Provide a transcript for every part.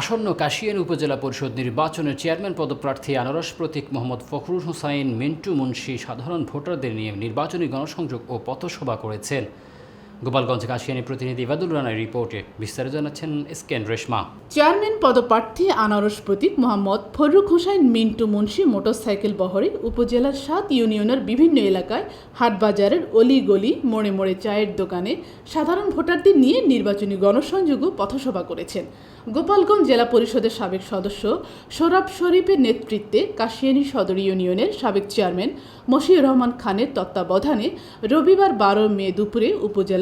আসন্ন কাশিয়ান উপজেলা পরিষদ নির্বাচনের চেয়ারম্যান পদপ্রার্থী আনারস প্রতীক মোহাম্মদ ফখরুল হুসাইন, মিন্টু মুন্সি সাধারণ ভোটারদের নিয়ে নির্বাচনী গণসংযোগ ও পথসভা করেছেন। গোপালগঞ্জ কাশিয়ানি প্রতিনিধি ইবাদুল রানার রিপোর্টে বিস্তারিত জানাচ্ছেন এসকেন রেশমা। চেয়ারম্যান পদপ্রার্থী আনারস প্রতীক মোহাম্মদ ফররুখ হোসাইন মিন্টু মুন্সি মোটরসাইকেল বহরে উপজেলার সাত ইউনিয়নের বিভিন্ন এলাকায় হাটবাজারের অলি গলি মোড়ে মোড়ে চায়ের দোকানে সাধারণ ভোটারদের নিয়ে নির্বাচনী গণসংযোগ ও পথসভা করেছেন। গোপালগঞ্জ জেলা পরিষদের সাবেক সদস্য সোরাব শরীফের নেতৃত্বে কাশিয়ানী সদর ইউনিয়নের সাবেক চেয়ারম্যান মশিউর রহমান খানের তত্ত্বাবধানে রবিবার বারো মে দুপুরে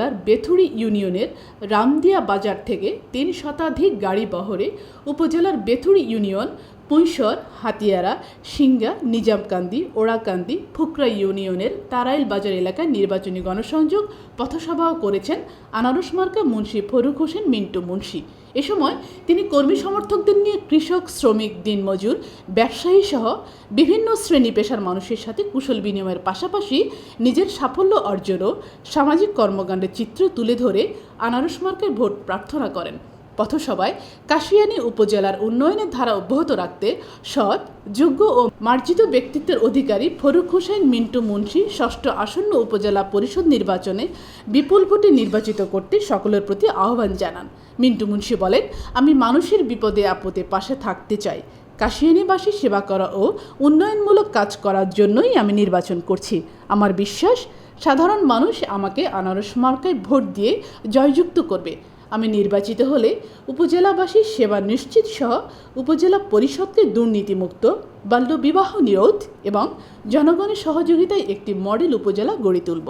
উপজেলার বেথুরি ইউনিয়নের রামদিয়া বাজার থেকে তিন শতাধিক গাড়ি বহরে উপজেলার বেথুরি ইউনিয়ন পুঁইশর, হাতিয়ারা সিঙ্গা নিজামকান্দি, ওড়াকান্দি, ফুকরা ইউনিয়নের তারাইল বাজার এলাকায় নির্বাচনী গণসংযোগ পথসভাও করেছেন আনারস মার্কা মুন্সি ফরুক হোসেন মিন্টু মুন্সি। এ সময় তিনি কর্মী সমর্থকদের নিয়ে কৃষক, শ্রমিক, দিনমজুর ব্যবসায়ী সহ বিভিন্ন শ্রেণি পেশার মানুষের সাথে কুশল বিনিময়ের পাশাপাশি নিজের সাফল্য অর্জনও সামাজিক কর্মকাণ্ডের চিত্র তুলে ধরে আনারস মার্কায় ভোট প্রার্থনা করেন। পথসভায় কাশিয়ানী উপজেলার উন্নয়নের ধারা অব্যাহত রাখতে সৎ, যোগ্য ও মার্জিত ব্যক্তিত্বের অধিকারী ফরুক হোসেন মিন্টু মুন্সি ষষ্ঠ আসন্ন উপজেলা পরিষদ নির্বাচনে বিপুল ভোটে নির্বাচিত করতে সকলের প্রতি আহ্বান জানান। মিন্টু মুন্সি বলেন, আমি মানুষের বিপদে আপদে পাশে থাকতে চাই। কাশিয়ানীবাসী সেবা করা ও উন্নয়নমূলক কাজ করার জন্যই আমি নির্বাচন করছি। আমার বিশ্বাস, সাধারণ মানুষ আমাকে আনারস মার্কায় ভোট দিয়ে জয়যুক্ত করবে। আমি নির্বাচিত হলে উপজেলাবাসীর সেবা নিশ্চিত সহ উপজেলা পরিষদকে দুর্নীতিমুক্ত, বাল্যবিবাহ নিরোধ এবং জনগণের সহযোগিতায় একটি মডেল উপজেলা গড়ে তুলব।